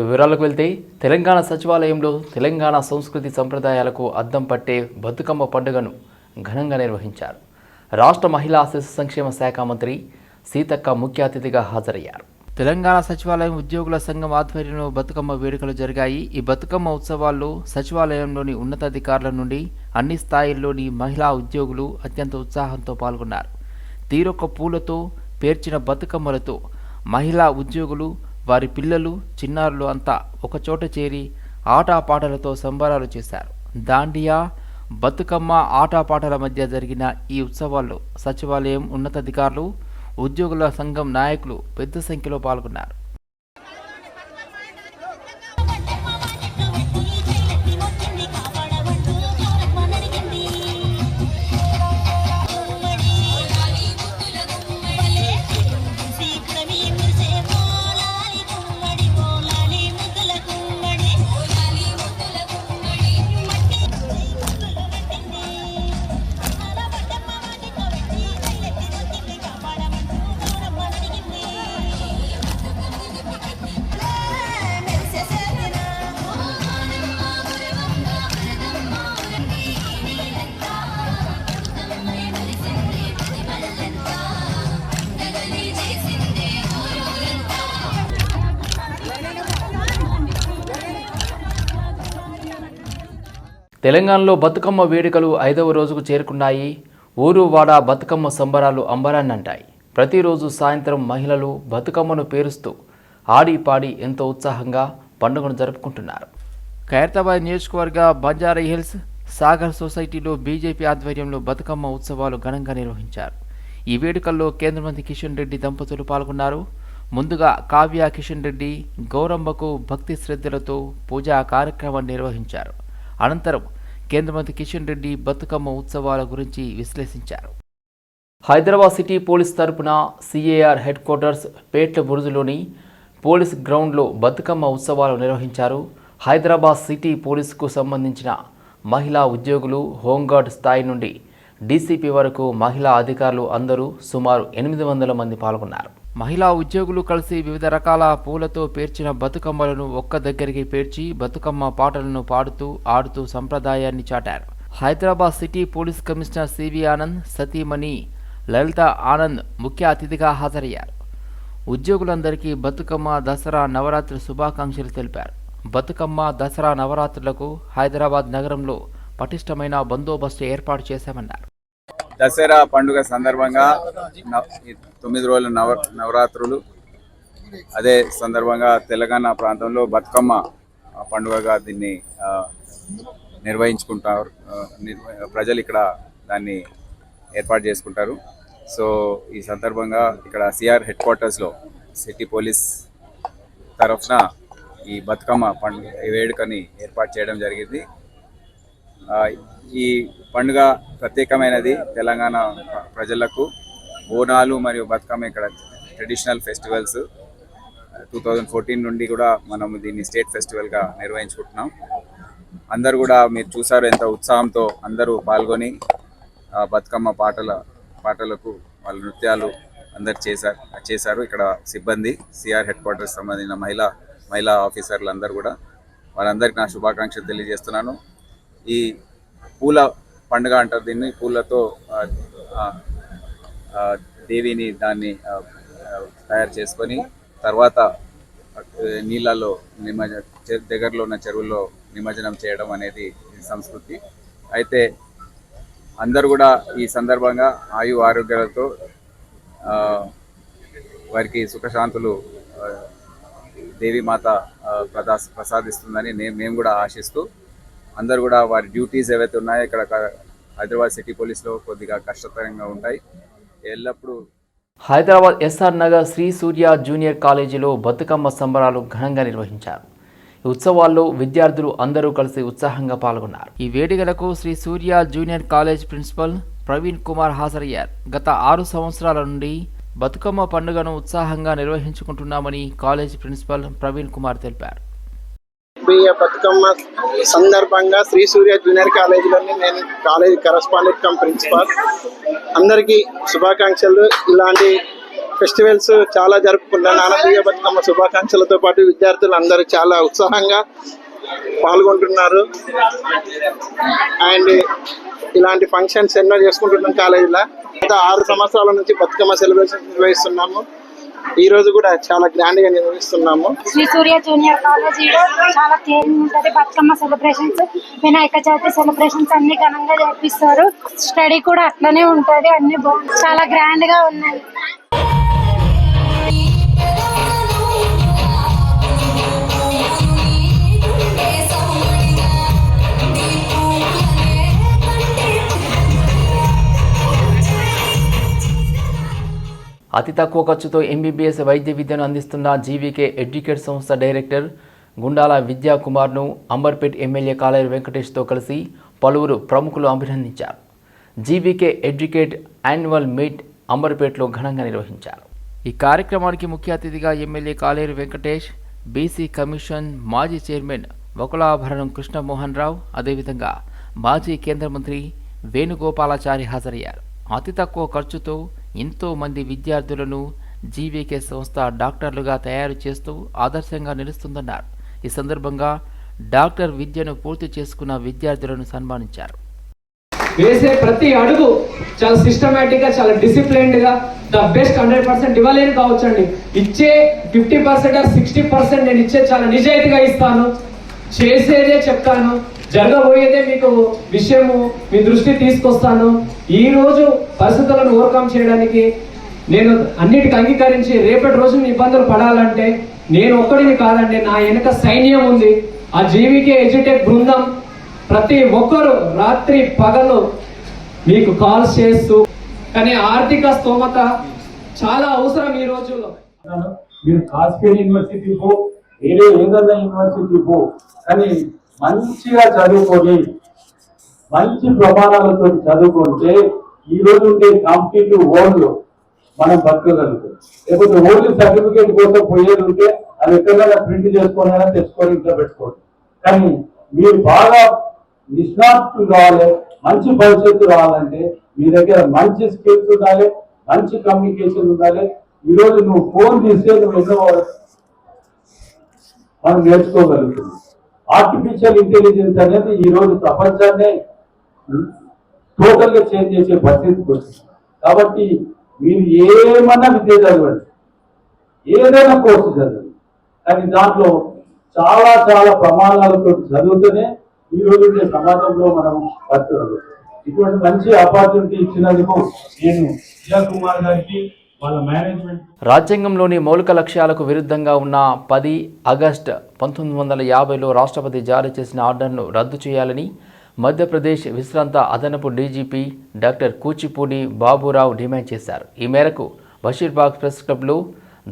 వివరాలకు వెళ్తే తెలంగాణ సచివాలయంలో తెలంగాణ సంస్కృతి సంప్రదాయాలకు అద్దం పట్టే బతుకమ్మ పండుగను ఘనంగా నిర్వహించారు. రాష్ట్ర మహిళా శిశు సంక్షేమ శాఖ మంత్రి సీతక్క ముఖ్య అతిథిగా హాజరయ్యారు. తెలంగాణ సచివాలయం ఉద్యోగుల సంఘం ఆధ్వర్యంలో బతుకమ్మ వేడుకలు జరిగాయి. ఈ బతుకమ్మ ఉత్సవాల్లో సచివాలయంలోని ఉన్నతాధికారుల నుండి అన్ని స్థాయిల్లోని మహిళా ఉద్యోగులు అత్యంత ఉత్సాహంతో పాల్గొన్నారు. తీరొక్క పూలతో పేర్చిన బతుకమ్మలతో మహిళా ఉద్యోగులు వారి పిల్లలు చిన్నారులు అంతా ఒకచోట చేరి ఆటపాటలతో సంబరాలు చేశారు. దాండియా బతుకమ్మ ఆటపాటల మధ్య జరిగిన ఈ ఉత్సవాల్లో సచివాలయం ఉన్నతాధికారులు ఉద్యోగుల సంఘం నాయకులు పెద్ద సంఖ్యలో పాల్గొన్నారు. తెలంగాణలో బతుకమ్మ వేడుకలు ఐదవ రోజుకు చేరుకున్నాయి. ఊరు వాడ బతుకమ్మ సంబరాలు అంబరాన్నంటాయి. ప్రతిరోజు సాయంత్రం మహిళలు బతుకమ్మను పేరుస్తూ ఆడి పాడి ఎంతో ఉత్సాహంగా పండుగను జరుపుకుంటున్నారు. ఖైరతాబాద్ నియోజకవర్గ బంజారా హిల్స్ సాగర్ సొసైటీలో బీజేపీ ఆధ్వర్యంలో బతుకమ్మ ఉత్సవాలు ఘనంగా నిర్వహించారు. ఈ వేడుకల్లో కేంద్ర మంత్రి కిషన్ రెడ్డి దంపతులు పాల్గొన్నారు. ముందుగా కావ్య కిషన్ రెడ్డి గౌరమ్మకు భక్తి శ్రద్ధలతో పూజా కార్యక్రమాన్ని నిర్వహించారు. అనంతరం కేంద్ర మంత్రి కిషన్ రెడ్డి బతుకమ్మ ఉత్సవాల గురించి విశ్లేషించారు. హైదరాబాద్ సిటీ పోలీస్ తరపున సిఏఆర్ హెడ్ క్వార్టర్స్ పేట్ల బురుజులోని పోలీస్ గ్రౌండ్లో బతుకమ్మ ఉత్సవాలు నిర్వహించారు. హైదరాబాద్ సిటీ పోలీసుకు సంబంధించిన మహిళా ఉద్యోగులు హోంగార్డ్ స్థాయి నుండి డీసీపీ వరకు మహిళా అధికారులు అందరూ సుమారు ఎనిమిది వందల మంది పాల్గొన్నారు. మహిళా ఉద్యోగులు కలిసి వివిధ రకాల పూలతో పేర్చిన బతుకమ్మలను ఒక్క దగ్గరికి పేర్చి బతుకమ్మ పాటలను పాడుతూ ఆడుతూ సంప్రదాయాన్ని చాటారు. Hyderabad city police commissioner C V Anand సతీమణి లలిత ఆనంద్ ముఖ్య అతిథిగా హాజరయ్యారు. ఉద్యోగులందరికీ బతుకమ్మ దసరా నవరాత్రి శుభాకాంక్షలు తెలిపారు. బతుకమ్మ దసరా నవరాత్రులకు హైదరాబాద్ నగరంలో పటిష్టమైన బందోబస్తు ఏర్పాటు చేశామన్నారు. దసరా పండుగ సందర్భంగా తొమ్మిది రోజుల నవ నవరాత్రులు. అదే సందర్భంగా తెలంగాణ ప్రాంతంలో బతుకమ్మ పండుగగా దీన్ని నిర్వహించుకుంటారు. ప్రజలు ఇక్కడ దాన్ని ఏర్పాటు చేసుకుంటారు. సో ఈ సందర్భంగా ఇక్కడ సిఆర్ హెడ్ క్వార్టర్స్లో సిటీ పోలీస్ తరఫున ఈ బతుకమ్మ పండుగ ఈ వేడుకని ఏర్పాటు చేయడం జరిగింది. ఈ పండుగ ప్రత్యేకమైనది తెలంగాణ ప్రజలకు బోనాలు మరియు బతుకమ్మ ఇక్కడ traditional festivals. Two thousand fourteen నుండి కూడా మనం దీన్ని స్టేట్ ఫెస్టివల్గా నిర్వహించుకుంటున్నాం. అందరు కూడా మీరు చూసారు ఎంత ఉత్సాహంతో అందరూ పాల్గొని బతుకమ్మ పాటల పాటలకు వాళ్ళ నృత్యాలు అందరు చేశారు చేశారు. ఇక్కడ సిబ్బంది సిఆర్ హెడ్ క్వార్టర్స్ సంబంధించిన మహిళా మహిళా ఆఫీసర్లు అందరూ కూడా. వారందరికీ నా శుభాకాంక్షలు తెలియజేస్తున్నాను. ఈ పూల పండుగ అంటారు దీన్ని. పూలతో దేవిని దాన్ని తయారు చేసుకొని తర్వాత నీళ్ళలో నిమజ్జ దగ్గరలో ఉన్న చెరువుల్లో నిమజ్జనం చేయడం అనేది సంస్కృతి. అయితే అందరూ కూడా ఈ సందర్భంగా ఆయు ఆరోగ్యాలతో వారికి సుఖశాంతులు దేవి దేవీమాత ప్రదా ప్రసాదిస్తుందని నేను మేము కూడా ఆశిస్తూ అందరూ కూడా వారి డ్యూటీస్ ఏవైతే ఉన్నాయో ఇక్కడ హైదరాబాద్ సిటీ పోలీస్లో కొద్దిగా కష్టతరంగా ఉంటాయి. ఎల్లప్పుడూ Hyderabad S R Nagar Shri Surya junior కాలేజీలో బతుకమ్మ సంబరాలు ఘనంగా నిర్వహించారు. ఈ ఉత్సవాల్లో విద్యార్థులు అందరూ కలిసి ఉత్సాహంగా పాల్గొన్నారు. ఈ వేడుకలకు Shri Surya junior college principal Praveen Kumar హాజరయ్యారు. గత ఆరు సంవత్సరాల నుండి బతుకమ్మ పండుగను ఉత్సాహంగా నిర్వహించుకుంటున్నామని కాలేజ్ ప్రిన్సిపల్ ప్రవీణ్ కుమార్ తెలిపారు. బిఏ బతుకమ్మ సందర్భంగా శ్రీ సూర్య జూనియర్ కాలేజీలోని నేను కాలేజ్ కరస్పాండెంట్ కమ్ ప్రిన్సిపాల్. అందరికీ శుభాకాంక్షలు. ఇలాంటి ఫెస్టివల్స్ చాలా జరుపుకుంటారు నానప్రియ బతుకమ్మ శుభాకాంక్షలతో పాటు విద్యార్థులు అందరూ చాలా ఉత్సాహంగా పాల్గొంటున్నారు. అండ్ ఇలాంటి ఫంక్షన్స్ ఎన్నో చేసుకుంటున్నాం కాలేజీలో. గత ఆరు సంవత్సరాల నుంచి బతుకమ్మ సెలబ్రేషన్ నిర్వహిస్తున్నాము. ఈ రోజు కూడా చాలా గ్రాండ్గా నిర్వహిస్తున్నాము. శ్రీ సూర్య జూనియర్ కాలేజీలో చాలా కేరింగ్ ఉంటది బతుకమ్మ సెలబ్రేషన్స్ వినాయక చవితి సెలబ్రేషన్స్ అన్ని ఘనంగా జరిపిస్తారు. స్టడీ కూడా అట్లనే ఉంటది అన్ని చాలా గ్రాండ్గా ఉన్నాయి. అతి తక్కువ ఖర్చుతో ఎంబీబీఎస్ వైద్య విద్యను అందిస్తున్న జీవీకే ఎడ్యుకేట్ సంస్థ డైరెక్టర్ గుండాల విద్యా కుమార్ను అంబర్పేట్ ఎమ్మెల్యే కాలేరు వెంకటేష్తో కలిసి పలువురు ప్రముఖులు అభినందించారు. జీవీకే ఎడ్యుకేట్ యాన్యువల్ మీట్ అంబర్పేట్లో ఘనంగా నిర్వహించారు. ఈ కార్యక్రమానికి ముఖ్య అతిథిగా MLA Kaleru Venkatesh BC commission మాజీ చైర్మన్ వకులాభరణం కృష్ణమోహన్ రావు అదేవిధంగా మాజీ కేంద్ర మంత్రి వేణుగోపాలాచారి హాజరయ్యారు. అతి తక్కువ ఖర్చుతో ఎంతోమంది విద్యార్థులను జీవీకే సంస్థ డాక్టర్లుగా తయారు చేస్తూ ఆదర్శంగా నిలుస్తుందన్నారు. ఈ సందర్భంగా డాక్టర్ విద్యను పూర్తి చేసుకున్న విద్యార్థులను సన్మానించారు. వేసే ప్రతి అడుగు చాలా సిస్టమేటిక్గా చాలా డిసిప్లైన్డ్గా ద బెస్ట్ హండ్రెడ్ పర్సెంట్ ఇవ్వలేని కావచ్చండి. ఇచ్చే ఫిఫ్టీ పర్సెంట్ సిక్స్టీ పర్సెంట్ నేను ఇచ్చే చాలా నిజాయితీగా ఇస్తాను. చేసేదే చెప్తాను. జరగబోయేదే మీకు విషయము మీ దృష్టి తీసుకొస్తాను. ఈరోజు పరిస్థితులను ఓవర్కమ్ చేయడానికి నేను అన్నిటికీ అంగీకరించి రేపటి రోజు మీ ఇబ్బందులు పడాలంటే నేను ఒక్కడిని కాదండి నా వెనుక సైన్యం ఉంది. ఆ జీవికే ఎడ్యుటెక్ బృందం ప్రతి ఒక్కరు రాత్రి పగలు మీకు కాల్స్ చేస్తూ కానీ ఆర్థిక స్తోమత చాలా అవసరం ఈ రోజుల్లో. మీరు కాశ్మీర్ యూనివర్సిటీ పో వేరే ఏదైనా యూనివర్సిటీ పో కానీ మంచిగా చదువుకొని మంచి ప్రమాణాలతో చదువుకుంటే ఈ రోజు ఉండే కాంపిటేటివ్ వరల్డ్ మనం బతకగలుగుతాం. లేకపోతే ఓన్లీ సర్టిఫికేట్ కోసం పోయేది ఉంటే అది ఎక్కడైనా ప్రింట్ చేసుకోవాలన్నా తెచ్చుకొని ఇంట్లో పెట్టుకోండి. కానీ మీరు బాగా నిష్ణాతులు కావాలి మంచి భవిష్యత్తు రావాలంటే మీ దగ్గర మంచి స్కిల్స్ ఉండాలి మంచి కమ్యూనికేషన్ ఉండాలి. ఈ రోజు నువ్వు ఫోన్ తీస్తే నువ్వు ఎన్నో మనం నేర్చుకోగలుగుతున్నావు ఆర్టిఫిషియల్ ఇంటెలిజెన్స్ అనేది ఈ రోజు ప్రపంచాన్నే టోటల్గా చేంజ్ చేసే పరిస్థితికి వచ్చింది. కాబట్టి మీరు ఏమన్నా విద్య చదవండి. ఏదైనా కోర్సు చదవండి. కానీ దాంట్లో చాలా చాలా ప్రమాణాలతో చదివితేనే ఈ రోజు సమాజంలో మనం బతకగలుగుతాం ఇటువంటి మంచి ఆపర్చునిటీ ఇచ్చినందుకు నేను విజయ్ కుమార్ గారికి రాజ్యాంగంలోని మౌలిక లక్ష్యాలకు విరుద్ధంగా ఉన్న పది ఆగస్టు పంతొమ్మిది వందల యాభైలో రాష్ట్రపతి జారీ చేసిన ఆర్డర్ను రద్దు చేయాలని మధ్యప్రదేశ్ విశ్రాంత అదనపు DGP doctor Kuchipudi Baburao demand చేశారు. ఈ మేరకు బషీర్బాగ్ ప్రెస్ క్లబ్లో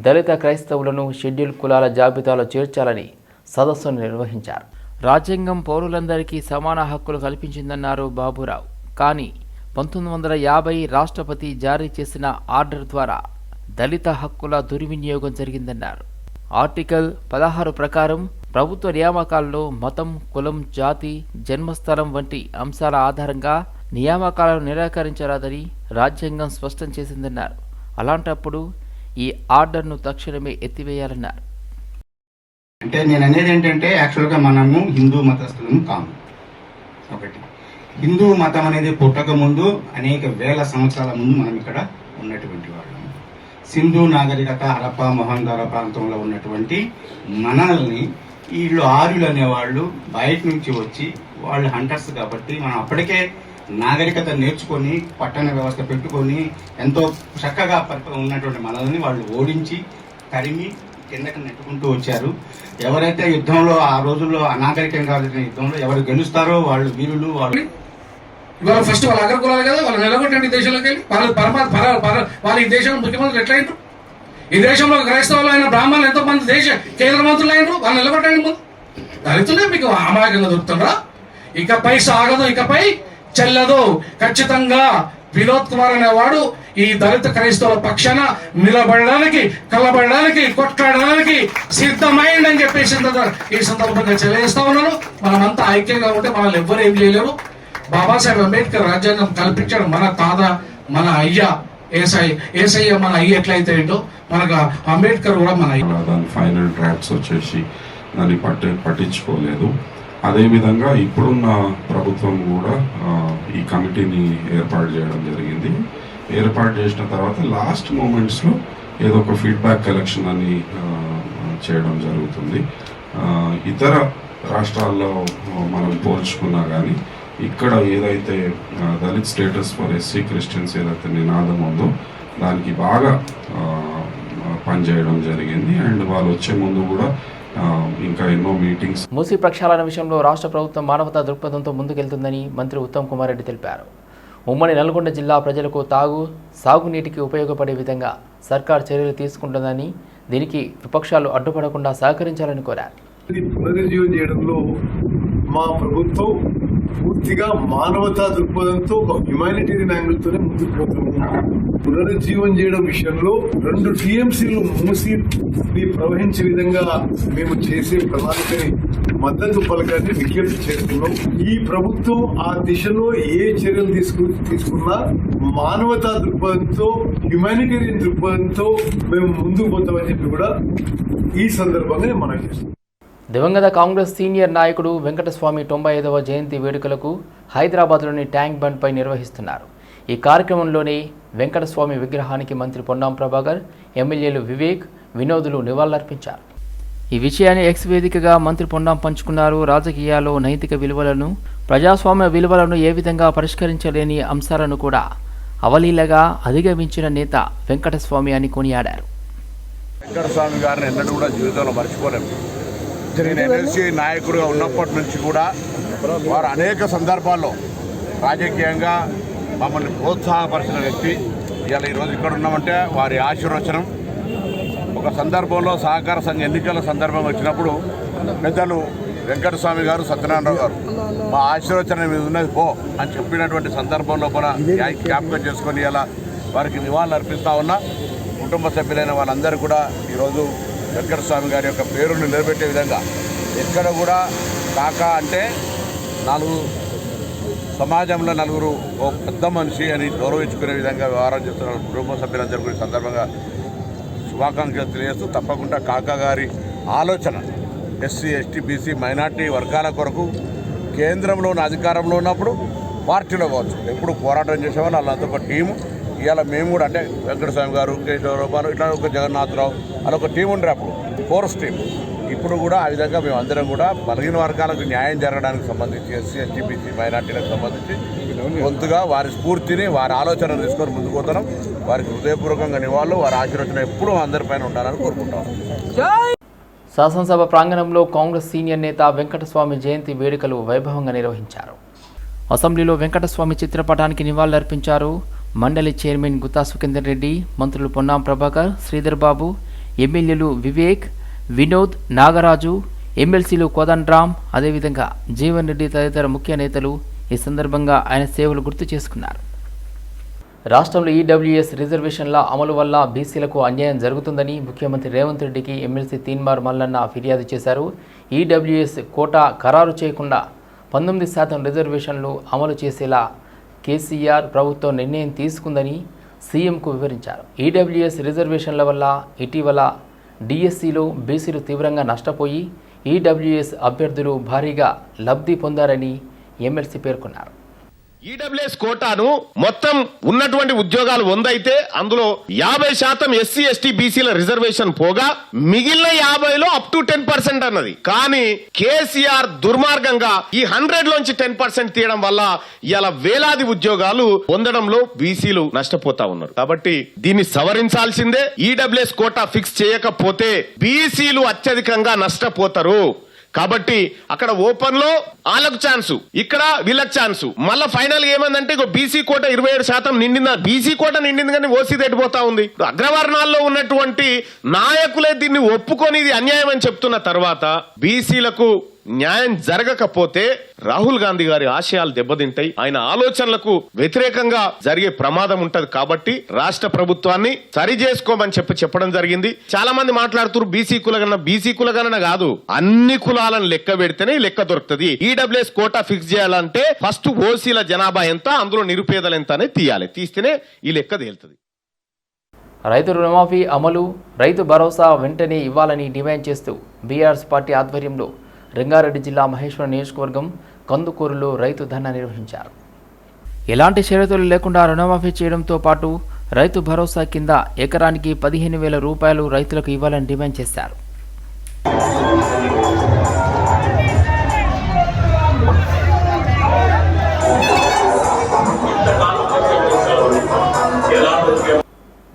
దళిత క్రైస్తవులను షెడ్యూల్ కులాల జాబితాలో చేర్చాలని సదస్సును నిర్వహించారు. రాజ్యాంగం పౌరులందరికీ సమాన హక్కులు కల్పించిందన్నారు బాబురావు. కానీ పంతొమ్మిది వందల యాభై రాష్ట్రపతి జారీ చేసిన ఆర్డర్ ద్వారా దళిత హక్కుల దుర్వినియోగం జరిగిందన్నారు. ఆర్టికల్ పదహారు ప్రకారం ప్రభుత్వ నియామకాల్లో మతం కులం జాతి జన్మస్థలం వంటి అంశాల ఆధారంగా నియామకాలను నిరాకరించరాదని రాజ్యాంగం స్పష్టం చేసిందన్నారు. అలాంటప్పుడు ఈ ఆర్డర్ను తక్షణమే ఎత్తివేయాలన్నారు. అంటే నేను అనేది ఏంటంటే యాక్చువల్గా మనము హిందూ మతస్థులం కాము. ఒకటి. హిందూ మతం అనేది పుట్టక ముందు అనేక వేల సంవత్సరాల ముందు మనం ఇక్కడ ఉన్నటువంటి వాళ్ళం. సింధు నాగరికత హరప్ప మొహందార ప్రాంతంలో ఉన్నటువంటి మనల్ని వీళ్ళు ఆర్యులు అనేవాళ్ళు బయట నుంచి వచ్చి వాళ్ళు హంటర్స్ కాబట్టి మనం అప్పటికే నాగరికత నేర్చుకొని పట్టణ వ్యవస్థ పెట్టుకొని ఎంతో చక్కగా ఉన్నటువంటి మనల్ని వాళ్ళు ఓడించి తరిమి కిందకి నెట్టుకుంటూ వచ్చారు. ఎవరైతే యుద్ధంలో ఆ రోజుల్లో అనాగరికంగా జరిగిన యుద్ధంలో ఎవరు గెలుస్తారో వాళ్ళు వీరులు వాళ్ళు ఇవాళ ఫస్ట్ వాళ్ళ అగ్రకులాలు కదా వాళ్ళు నిలబెట్టండి ఈ దేశంలోకి వెళ్ళి. వాళ్ళు పరమ పర పర వాళ్ళు ఈ దేశంలో ముఖ్యమంత్రులు ఎట్లయినారు? ఈ దేశంలో క్రైస్తవులు అయిన బ్రాహ్మణులు ఎంతో మంది దేశ కేంద్ర మంత్రులు అయినారు? వాళ్ళు నిలబెట్టండి ముందు. దళితులే మీకు అమాయకంగా దొరుకుతుండ్రా? ఇకపై సాగదు ఇకపై చెల్లదు. ఖచ్చితంగా వినోద్ కుమార్ అనేవాడు ఈ దళిత క్రైస్తవుల పక్షాన నిలబడడానికి కలబడడానికి కొట్లాడడానికి సిద్ధమైందని చెప్పేసి ఈ సందర్భంగా చెల్లేస్తా ఉన్నాను. మనమంతా ఐక్యంగా ఉంటే మనల్ని ఎవ్వరు ఏం చేయలేరు. బాబాసాహెబ్ అంబేద్కర్ రాజ్యాంగం కల్పించడం మన తాత మన అయ్య ఏసఐ ఏసయ్య మన అయ్య ఎట్లయితే ఏంటో మనకు అంబేద్కర్ కూడా మన దాని ఫైనల్ డ్రాఫ్ట్స్ వచ్చేసి దాన్ని పట్టి పట్టించుకోలేదు. అదేవిధంగా ఇప్పుడున్న ప్రభుత్వం కూడా ఈ కమిటీని ఏర్పాటు చేయడం జరిగింది. ఏర్పాటు చేసిన తర్వాత లాస్ట్ మూమెంట్స్లో ఏదో ఒక ఫీడ్బ్యాక్ కలెక్షన్ అని చేయడం జరుగుతుంది. ఇతర రాష్ట్రాల్లో మనం పోల్చుకున్నా కానీ ఇక్కడ ఏదైతే Dalit status for SC Christians ఏదైతే నినాదం ఉందో దానికి బాగా పనిచేయడం జరిగింది. అండ్ వాళ్ళు వచ్చే ముందు కూడా ఇంకా ఎన్నో మీటింగ్స్ మూసీ ప్రక్షాళన విషయంలో రాష్ట్ర ప్రభుత్వం మానవతా దృక్పథంతో ముందుకెళ్తుందని మంత్రి ఉత్తమ్ కుమార్ రెడ్డి తెలిపారు. ఉమ్మడి నల్గొండ జిల్లా ప్రజలకు తాగు సాగునీటికి ఉపయోగపడే విధంగా సర్కార్ చర్యలు తీసుకుంటుందని దీనికి విపక్షాలు అడ్డుపడకుండా సహకరించాలని కోరారు. పునరుజ్జీవం చేయడంలో మా ప్రభుత్వం పూర్తిగా మానవతా దృక్పథంతో ఒక హ్యుమానిటేరియన్ యాంగిల్ తోనే ముందుకు పోతున్నాం పునరుజ్జీవం చేయడం విషయంలో రెండు టీఎంసీలు మూసి ప్రవహించే విధంగా మేము చేసే ప్రణాళికని మద్దతు పలకాన్ని విజ్ఞప్తి చేస్తున్నాం. ఈ ప్రభుత్వం ఆ దిశలో ఏ చర్యలు తీసుకు తీసుకున్నా మానవతా దృక్పథంతో హ్యుమానిటేరియన్ దృక్పథంతో మేము ముందుకు పోతామని చెప్పి కూడా ఈ సందర్భంగా మనం చేస్తున్నాం దివంగత కాంగ్రెస్ సీనియర్ నాయకుడు వెంకటస్వామి తొంభై ఐదవ జయంతి వేడుకలకు హైదరాబాద్లోని ట్యాంక్ బండ్పై నిర్వహిస్తున్నారు. ఈ కార్యక్రమంలోనే వెంకటస్వామి విగ్రహానికి మంత్రి పొన్నాం ప్రభాకర్ ఎమ్మెల్యేలు వివేక్ వినోదులు నివాళులర్పించారు. ఈ విషయాన్ని ఎక్స్ వేదికగా మంత్రి పొన్నాం పంచుకున్నారు. రాజకీయాల్లో నైతిక విలువలను ప్రజాస్వామ్య విలువలను ఏ విధంగా పరిష్కరించలేని అంశాలను కూడా అవలీలగా అధిగమించిన నేత వెంకటస్వామి అని కొనియాడారు. వెంకటస్వామి గారిని ఎన్నడూ కూడా జీవితంలో మర్చిపోలేము. నేను ఎమ్మెల్సీ నాయకుడిగా ఉన్నప్పటి నుంచి కూడా వారు అనేక సందర్భాల్లో రాజకీయంగా మమ్మల్ని ప్రోత్సాహపరిచిన వ్యక్తి. ఇవాళ ఈరోజు ఇక్కడ ఉన్నామంటే వారి ఆశీర్వచనం. ఒక సందర్భంలో సహకార సంఘ ఎన్నికల సందర్భం వచ్చినప్పుడు పెద్దలు వెంకటస్వామి గారు సత్యనారాయణరావు గారు మా ఆశీర్వచనం మీద ఉన్నది పో అని చెప్పినటువంటి సందర్భంలో కూడా జ్ఞాపకం చేసుకొని ఇలా వారికి నివాళులు అర్పిస్తూ ఉన్నా. కుటుంబ సభ్యులైన వాళ్ళందరూ కూడా ఈరోజు వెంకటస్వామి గారి యొక్క పేరును నిలబెట్టే విధంగా ఎక్కడ కూడా కాకా అంటే నాలుగు సమాజంలో నలుగురు ఓ పెద్ద మనిషి అని గౌరవించుకునే విధంగా వ్యవహారం చేస్తున్న కుటుంబ సభ్యులందరూ కూడా సందర్భంగా శుభాకాంక్షలు తెలియజేస్తూ తప్పకుండా కాకా గారి ఆలోచన ఎస్సీ ఎస్టీ బీసీ మైనార్టీ వర్గాల కొరకు కేంద్రంలో ఉన్న అధికారంలో ఉన్నప్పుడు పార్టీలో కావచ్చు. ఎప్పుడు పోరాటం చేసేవాళ్ళు వాళ్ళంతా ఒక టీము ఇవాళ మేము కూడా అంటే వెంకటస్వామి గారు కేశవరావు ఇట్లా ఒక జగన్నాథరావు అని ఒక టీం ఉండే అప్పుడు. Force team. ఇప్పుడు కూడా ఆ విధంగా మేము అందరం కూడా బలహీన వర్గాలకు న్యాయం జరగడానికి సంబంధించి ఎస్సీ ఎస్టీబీసీ మైనార్టీలకు సంబంధించి కొంతగా వారి స్ఫూర్తిని వారి ఆలోచనలు తీసుకొని ముందుకు పోతున్నాం. వారికి హృదయపూర్వకంగా నివాళులు. వారి ఆశీర్వచనం ఎప్పుడూ అందరిపైన ఉండాలని కోరుకుంటాం శాసనసభ ప్రాంగణంలో కాంగ్రెస్ సీనియర్ నేత వెంకటస్వామి జయంతి వేడుకలు వైభవంగా నిర్వహించారు. అసెంబ్లీలో వెంకటస్వామి చిత్రపటానికి నివాళులర్పించారు. మండలి చైర్మన్ గుత్తా సుఖేందర్ రెడ్డి మంత్రులు పొన్నాం ప్రభాకర్ శ్రీధర్ బాబు ఎమ్మెల్యేలు వివేక్ వినోద్ నాగరాజు ఎమ్మెల్సీలు కోదండరామ్ అదేవిధంగా జీవన్ రెడ్డి తదితర ముఖ్య నేతలు ఈ సందర్భంగా ఆయన సేవలు గుర్తు చేసుకున్నారు. రాష్ట్రంలో ఈడబ్ల్యూఎస్ రిజర్వేషన్ల అమలు వల్ల బీసీలకు అన్యాయం జరుగుతుందని ముఖ్యమంత్రి రేవంత్ రెడ్డికి ఎమ్మెల్సీ తీన్మార్ మల్లన్న ఫిర్యాదు చేశారు. ఈడబ్ల్యూఎస్ కోటా ఖరారు చేయకుండా పంతొమ్మిది శాతం రిజర్వేషన్లు అమలు చేసేలా కేసీఆర్ ప్రభుత్వం నిర్ణయం తీసుకుందని సీఎంకు వివరించారు. ఈడబ్ల్యూఎస్ రిజర్వేషన్ల వల్ల ఇటీవల డిఎస్సిలో బీసీలు తీవ్రంగా నష్టపోయి ఈడబ్ల్యూఎస్ అభ్యర్థులు భారీగా లబ్ధి పొందారని ఎమ్మెల్సీ పేర్కొన్నారు. ఈడబ్ల్యూఎస్ కోటాను మొత్తం ఉన్నటువంటి ఉద్యోగాలు వందైతే అందులో యాభై శాతం ఎస్సీ ఎస్టీ బీసీల రిజర్వేషన్ పోగా మిగిలిన యాభైలో అప్ టు టెన్ పర్సెంట్ అన్నది. కానీ కేసీఆర్ దుర్మార్గంగా ఈ హండ్రెడ్ లోంచి టెన్ పర్సెంట్ తీయడం వల్ల ఇలా వేలాది ఉద్యోగాలు పొందడంలో బీసీలు నష్టపోతా ఉన్నారు. కాబట్టి దీన్ని సవరించాల్సిందే. ఈడబ్ల్యూఎస్ కోటా ఫిక్స్ చేయకపోతే బీసీలు అత్యధికంగా నష్టపోతారు. కాబట్టి అక్కడ ఓపెన్లో వాళ్ళకు ఛాన్స్ ఇక్కడ వీళ్ళకి ఛాన్స్ మళ్ళీ ఫైనల్ ఏమందంటే ఇక బీసీ కోట ఇరవై ఏడు శాతం నిండిందా? బీసీ కోట నిండింది కానీ ఓసీ తగ్గిపోతా ఉంది? అగ్రవర్ణాల్లో ఉన్నటువంటి నాయకులే దీన్ని ఒప్పుకొని ఇది అన్యాయం అని చెప్తున్న తర్వాత బీసీలకు న్యాయం జరగకపోతే రాహుల్ గాంధీ గారి ఆశయాలు దెబ్బతింటాయి. ఆయన ఆలోచనలకు వ్యతిరేకంగా జరిగే ప్రమాదం ఉంటది కాబట్టి రాష్ట్ర ప్రభుత్వాన్ని సరి చేసుకోమని చెప్పి చెప్పడం జరిగింది. చాలా మంది మాట్లాడుతున్నారు బీసీ కులగన బీసీ కులగణన కాదు. అన్ని కులాలను లెక్క పెడితేనే లెక్క దొరుకుతుంది. ఈడబ్ల్యూఎస్ కోటా ఫిక్స్ చేయాలంటే ఫస్ట్ ఓసీల జనాభా ఎంత అందులో నిరుపేదలు ఎంత అనేది తీయాలి. తీస్తేనే ఈ లెక్క తేలుతుంది. రైతు రుణమాఫీ అమలు రైతు భరోసా వెంటనే ఇవ్వాలని డిమాండ్ చేస్తూ బీఆర్ఎస్ పార్టీ ఆధ్వర్యంలో రంగారెడ్డి జిల్లా మహేశ్వరం నియోజకవర్గం కందుకూరులో రైతు ధర్నా నిర్వహించారు. ఎలాంటి షరతులు లేకుండా రుణమాఫీ చేయడంతో పాటు రైతు భరోసా కింద ఎకరానికి పదిహేను వేల రూపాయలు రైతులకు ఇవ్వాలని డిమాండ్ చేశారు.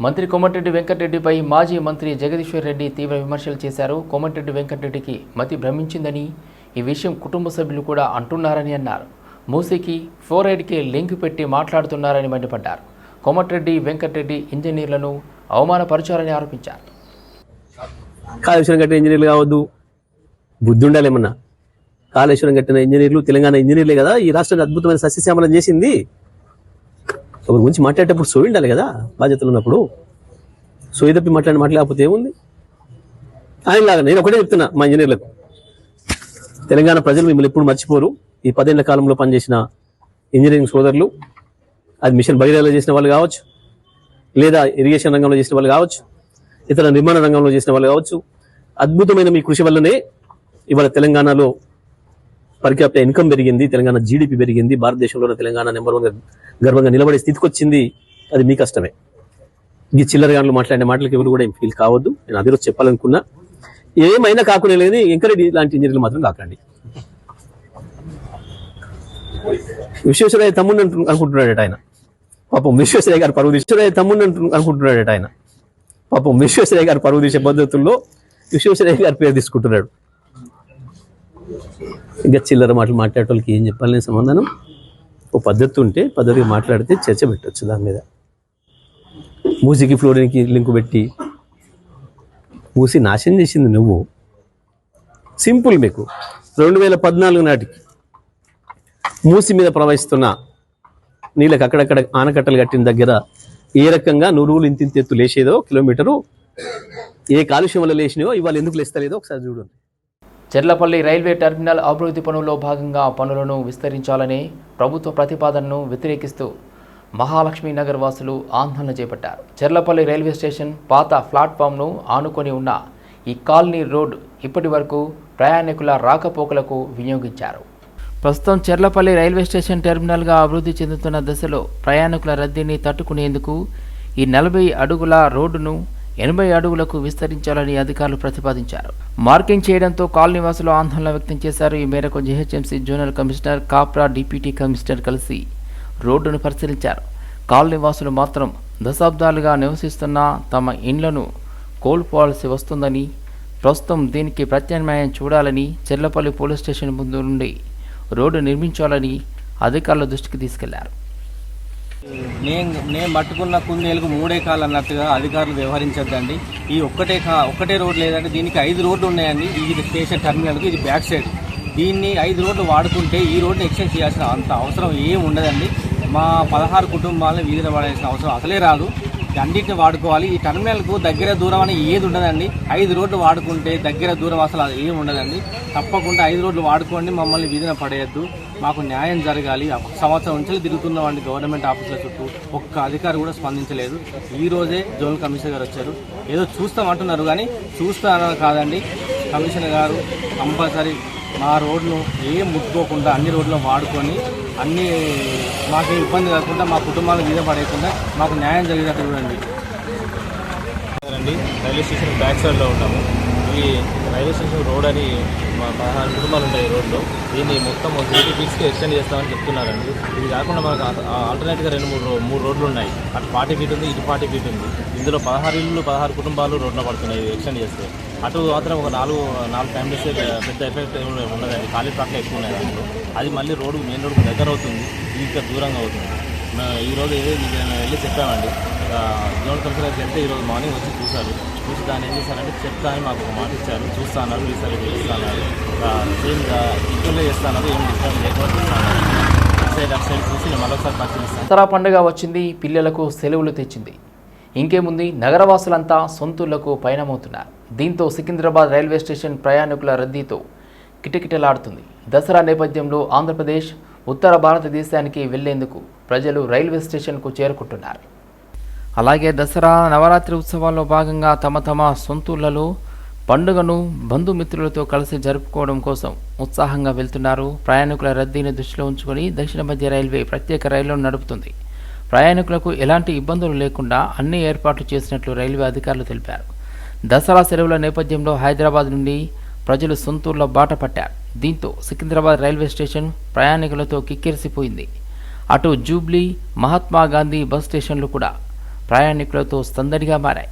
మంత్రి కోమటిరెడ్డి వెంకటరెడ్డిపై మాజీ మంత్రి జగదీశ్వర్ రెడ్డి తీవ్ర విమర్శలు చేశారు. కోమటిరెడ్డి వెంకటరెడ్డికి మతి భ్రమించిందని ఈ విషయం కుటుంబ సభ్యులు కూడా అంటున్నారని అన్నారు. మూసీకి ఫ్లోరైడ్కి లింక్ పెట్టి మాట్లాడుతున్నారని మండిపడ్డారు. కోమటిరెడ్డి వెంకటరెడ్డి ఇంజనీర్లను అవమానపరిచారని ఆరోపించారు. కాళేశ్వరం కట్టిన ఇంజనీర్లు కావద్దు. బుద్ధి ఉండాలి ఏమన్నా? కాళేశ్వరం కట్టిన ఇంజనీర్లు తెలంగాణ ఇంజనీర్లే కదా? ఈ రాష్ట్రాన్ని అద్భుతమైన సస్యశ్యామలం చేసింది. ఒకరి గురించి మాట్లాడేటప్పుడు సోయి ఉండాలి కదా? బాధ్యతలు ఉన్నప్పుడు. సోయి తప్పి మాట్లాడి మాట్లాడకపోతే ఏముంది? ఆయనలాగా నేను ఒకటే చెప్తున్నా మా ఇంజనీర్లకు. తెలంగాణ ప్రజలు మిమ్మల్ని ఎప్పుడు మర్చిపోరు. ఈ పదేళ్ళ కాలంలో పనిచేసిన ఇంజనీరింగ్ సోదరులు అది మిషన్ భగీరథలో చేసిన వాళ్ళు కావచ్చు లేదా ఇరిగేషన్ రంగంలో చేసిన వాళ్ళు కావచ్చు ఇతర నిర్మాణ రంగంలో చేసిన వాళ్ళు కావచ్చు. అద్భుతమైన మీ కృషి వల్లనే ఇవాళ తెలంగాణలో పరిక్యాప్ట ఇన్కమ్ పెరిగింది తెలంగాణ జీడిపి పెరిగింది భారతదేశంలోనే తెలంగాణ నెంబర్ వన్ గర్వంగా నిలబడే స్థితికి వచ్చింది అది మీ కష్టమే. ఈ చిల్లర గాండ్లు మాట్లాడే మాటలకు ఎవరు కూడా ఫీల్ కావద్దు. నేను అదే రోజు చెప్పాలనుకున్నా. ఏమైనా కాకుండా లేని ఎంకరెడ్డి లాంటి ఇంజనీర్లు మాత్రం కాకండి. విశ్వేశ్వరయ్య తమ్ముడు అంటు- అనుకుంటున్నాడట ఆయన. పాపం విశ్వేశ్వరయ్య గారు పరువు విశ్వేశ్వరయ్య తమ్ముడు అంటు- అనుకుంటున్నాడట ఆయన. పాపం విశ్వేశ్వరయ్య గారు పరువు తీసే పద్ధతుల్లో విశ్వేశ్వరయ్య గారి పేరు తీసుకుంటున్నాడు. ఇంకా చిల్లర మాటలు మాట్లాడేటోళ్ళకి ఏం చెప్పాలనే సంబంధం సమాధానం? ఓ పద్ధతి ఉంటే పద్ధతిగా మాట్లాడితే చర్చ పెట్టొచ్చు దాని మీద. మూసికి ఫ్లోరింగ్కి లింక్ పెట్టి మూసి నాశనం చేసింది నువ్వు. సింపుల్ మీకు. రెండు వేల పద్నాలుగు నాటికి మూసి మీద ప్రవహిస్తున్న నీళ్ళకి అక్కడక్కడ ఆనకట్టలు కట్టిన దగ్గర ఏ రకంగా నురువులు ఇంతింత ఎత్తు లేచేదో కిలోమీటరు ఏ కాలుష్యం వల్ల లేచినాయో ఇవాళ ఎందుకు లేస్తలేదో ఒకసారి చూడండి. చెర్లపల్లి రైల్వే టెర్మినల్ అభివృద్ధి పనుల్లో భాగంగా పనులను విస్తరించాలనే ప్రభుత్వ ప్రతిపాదనను వ్యతిరేకిస్తూ మహాలక్ష్మీ నగర్ వాసులు ఆందోళన చేపట్టారు. చెర్లపల్లి రైల్వే స్టేషన్ పాత ప్లాట్ఫామ్ను ఆనుకొని ఉన్న ఈ కాలనీ రోడ్ ఇప్పటి వరకు ప్రయాణికుల రాకపోకలకు వినియోగించారు. ప్రస్తుతం చెర్లపల్లి రైల్వే స్టేషన్ టెర్మినల్గా అభివృద్ధి చెందుతున్న దశలో ప్రయాణికుల రద్దీని తట్టుకునేందుకు ఈ నలభై అడుగుల రోడ్డును ఎనభై అడుగులకు విస్తరించాలని అధికారులు ప్రతిపాదించారు. మార్కింగ్ చేయడంతో కాలనీవాసులు ఆందోళన వ్యక్తం చేశారు. ఈ మేరకు GHMC zonal commissioner Kapra deputy commissioner కలిసి రోడ్డును పరిశీలించారు. కాలనీవాసులు మాత్రం దశాబ్దాలుగా నివసిస్తున్న తమ ఇండ్లను కోల్పోవాల్సి వస్తుందని ప్రస్తుతం దీనికి ప్రత్యామ్నాయం చూడాలని చెర్లపల్లి పోలీస్ స్టేషన్ ముందు నుండి రోడ్డు నిర్మించాలని అధికారుల దృష్టికి తీసుకెళ్ళారు. నేను నేను పట్టుకున్న కుందేలకు మూడే కాలు అన్నట్టుగా అధికారులు వ్యవహరించద్దండి. ఈ ఒక్కటే కా ఒక్కటే రోడ్ లేదంటే దీనికి ఐదు రోడ్లు ఉన్నాయండి. ఇది స్టేషన్ టర్మినల్కి ఇది బ్యాక్ సైడ్. దీన్ని ఐదు రోడ్లు వాడుకుంటే ఈ రోడ్ని ఎక్స్చేంజ్ చేయాల్సిన అంత అవసరం ఏం ఉండదండి. మా పదహారు కుటుంబాలను వీధిన పడాల్సిన అవసరం అసలే రాదు. అన్నింటిని వాడుకోవాలి. ఈ టర్మినల్కు దగ్గర దూరం అని ఏది ఉండదండి. ఐదు రోడ్లు వాడుకుంటే దగ్గర దూరం అసలు ఏమి ఏం ఉండదండి. తప్పకుండా ఐదు రోడ్లు వాడుకోండి మమ్మల్ని వీధిన పడేయద్దు. మాకు న్యాయం జరగాలి. ఒక సంవత్సరం నుంచి తిరుగుతున్నామండి గవర్నమెంట్ ఆఫీసుల చుట్టూ. ఒక్క అధికారి కూడా స్పందించలేదు. ఈ రోజే జోనల్ కమిషనర్ గారు వచ్చారు. ఏదో చూస్తామంటున్నారు కానీ చూస్తా కాదండి. కమిషనర్ గారు కంపల్సరీ మా రోడ్లు ఏం ముట్టుకోకుండా అన్ని రోడ్లు వాడుకొని అన్ని మాకు ఇబ్బంది కాకుండా మా కుటుంబాలకు మీద పడేయకుండా మాకు న్యాయం జరిగేటట్టు చూడండి. అండి రైల్వే స్టేషన్ బ్యాక్ సైడ్లో ఉంటాము ఈ రైల్వే స్టేషన్ రోడ్ అని పదహారు కుటుంబాలు ఉంటాయి రోడ్లో. దీన్ని మొత్తం త్రీ ఫీట్స్కి ఎక్స్టెండ్ చేస్తామని చెప్తున్నారండి. ఇది కాకుండా మనకు ఆల్టర్నేట్గా రెండు మూడు మూడు రోడ్లు ఉన్నాయి. అటు ఫార్టీ ఫీట్ ఉంది ఇటు ఫార్టీ ఫీట్ ఉంది. ఇందులో పదహారు ఇళ్ళు పదహారు కుటుంబాలు రోడ్లో పడుతున్నాయి ఇది ఎక్స్టెండ్ చేస్తే. అటు మాత్రం ఒక నాలుగు నాలుగు ఫ్యామిలీస్ పెద్ద ఎఫెక్ట్ ఉండదండి. ఖాళీ ప్లాట్లు ఎక్కువ ఉన్నాయి దాంట్లో. అది మళ్ళీ రోడ్డు మెయిన్ రోడ్కు దగ్గర అవుతుంది. ఇది ఇంకా దూరంగా అవుతుంది. ఈరోజు ఈ రోజు ఏదో నేను వెళ్ళి చెప్పామండి. జోన్ కమిషనర్ వెళ్తే ఈరోజు మార్నింగ్ వచ్చి చూశారు. చూసి దాన్ని ఏం చేశారంటే చెప్తా అని మాకు ఒక మాట ఇచ్చారు. చూస్తాను అన్నారు ఈసారి సేమ్ ఇంట్లో చేస్తాను ఏం డిస్టర్బ్ లేకుండా చూసి దసరా పండుగ వచ్చింది పిల్లలకు సెలవులు తెచ్చింది. ఇంకేముంది నగరవాసులంతా సొంతూళ్ళకు పయనమవుతున్నారు. దీంతో సికింద్రాబాద్ రైల్వే స్టేషన్ ప్రయాణికుల రద్దీతో కిటకిటలాడుతుంది. దసరా నేపథ్యంలో ఆంధ్రప్రదేశ్ ఉత్తర భారతదేశానికి వెళ్ళేందుకు ప్రజలు రైల్వే స్టేషన్కు చేరుకుంటున్నారు. అలాగే దసరా నవరాత్రి ఉత్సవాల్లో భాగంగా తమ తమ సొంతూళ్ళలో పండుగను బంధుమిత్రులతో కలిసి జరుపుకోవడం కోసం ఉత్సాహంగా వెళ్తున్నారు. ప్రయాణికుల రద్దీని దృష్టిలో ఉంచుకొని దక్షిణ మధ్య రైల్వే ప్రత్యేక రైళ్ళను నడుపుతుంది. ప్రయాణికులకు ఎలాంటి ఇబ్బందులు లేకుండా అన్ని ఏర్పాట్లు చేసినట్లు రైల్వే అధికారులు తెలిపారు. దసరా సెలవుల నేపథ్యంలో హైదరాబాద్ నుండి ప్రజలు సొంతూరులో బాట పట్టారు. దీంతో సికింద్రాబాద్ రైల్వే స్టేషన్ ప్రయాణికులతో కిక్కిరిసిపోయింది. అటు జూబ్లీ మహాత్మా గాంధీ బస్ స్టేషన్లు కూడా ప్రయాణికులతో సందడిగా మారాయి